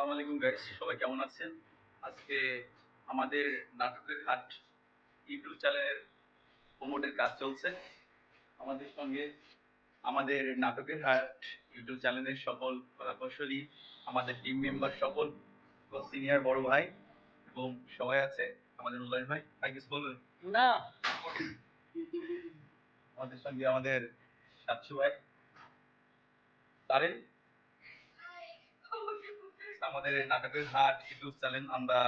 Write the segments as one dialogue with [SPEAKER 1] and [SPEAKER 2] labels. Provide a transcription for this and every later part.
[SPEAKER 1] আসসালামু আলাইকুম গাইস সবাই কেমন আছেন? আজকে আমাদের নাটকের হাট ইউটিউব চ্যানেলের প্রমোটের কাজ চলছে। আমাদের সঙ্গে আমাদের নাটকের হাট ইউটিউব চ্যানেলের সকল কলাকৌশলী আমাদের টিম মেম্বার সকল সিনিয়র বড় ভাই এবং সবাই আছে আমাদের উল্লাস ভাই। ভাই কিছু বলবেন?
[SPEAKER 2] না।
[SPEAKER 1] আমাদের সঙ্গে আমাদের সাতশো ভাই। তারেন? আমাদের নাটকের হাট ইউটিউব চ্যানেল। আমরা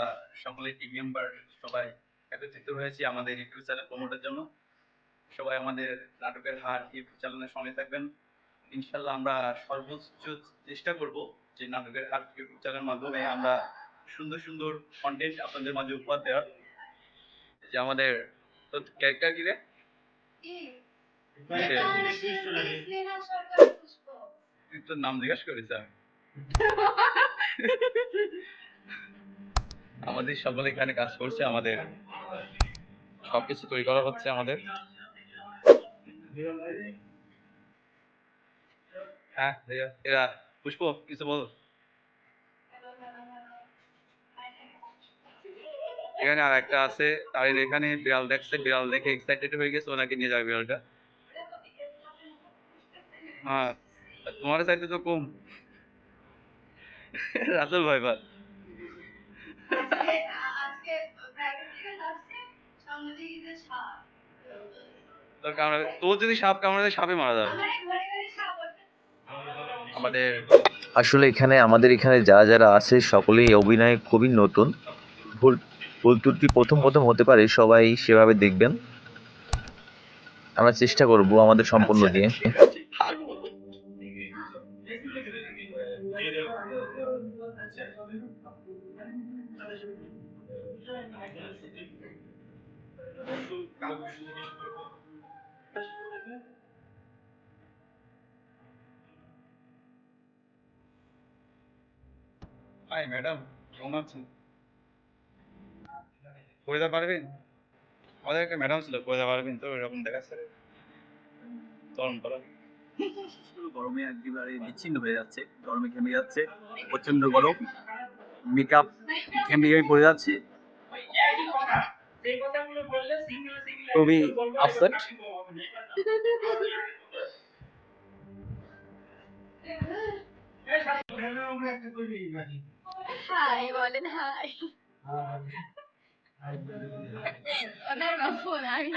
[SPEAKER 1] সকলে টিম মেম্বার সবাই একত্রিত হয়েছি আমাদের ইউটিউব চ্যানেল প্রমোটের জন্য। সবাই আমাদের নাটকের হাট ইউটিউব চ্যানেলের সঙ্গে থাকবেন। ইনশাল্লাহ আমরা সর্বোচ্চ চেষ্টা করব যে নাটকের হাট ইউটিউব চ্যানেলের মাধ্যমে আমরা সুন্দর সুন্দর কন্টেন্ট আপনাদের মাঝে উপহার দেওয়ার। যে আমাদের ক্যারেক্টার কি রে? তোর নাম জিজ্ঞাসা করিস আমি আমাদের সকলে এখানে কাজ করছে, আমাদের সবকিছু তৈরি করা হচ্ছে আমাদের। হ্যাঁ পুষ্প, কিছু বল। এখানে আর একটা আছে আর এখানে বিড়াল দেখছে, বিড়াল দেখে এক্সাইটেড হয়ে গেছে, ওনাকে নিয়ে যাবে বিড়ালটা। হ্যাঁ তোমার সাইডে তো কম রাসেল ভাই ভাই। তোর কামড়াবে তোর যদি সাপ কামড়ায় সাপে মারা যাবে। আমাদের
[SPEAKER 3] আসলে এখানে আমাদের এখানে যারা যারা আছে সকলেই অভিনয় খুবই নতুন। ভুল ভুল ত্রুটি প্রথম প্রথম হতে পারে সবাই সেভাবে দেখবেন। আমরা চেষ্টা করব আমাদের সম্পূর্ণ দিয়ে।
[SPEAKER 1] হাই ম্যাডাম কেমন আছেন? কইতে পারবেন আমাদের একটা ম্যাডাম ছিল কইতে পারবেন তো এরকম দেখাচ্ছে। চরম করা গরমে একেবারে বিচ্ছিন্ন হয়ে যাচ্ছে গরমে ঘেমে যাচ্ছে প্রচণ্ড গরম মেকআপ ঘেমে ঘেমে পড়ে যাচ্ছে। খুবই আপসেট
[SPEAKER 4] হাই বলেন হাই আমি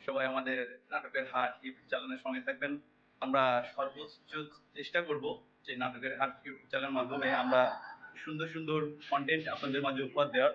[SPEAKER 1] সবাই আমাদের নাটকের হাট ইউটিউব চ্যানেলের সঙ্গে থাকবেন। আমরা সর্বোচ্চ চেষ্টা করব যে নাটকের হাট ইউটিউব চ্যানেলের মাধ্যমে আমরা সুন্দর সুন্দর কন্টেন্ট আপনাদের মাঝে উপহার দেওয়ার।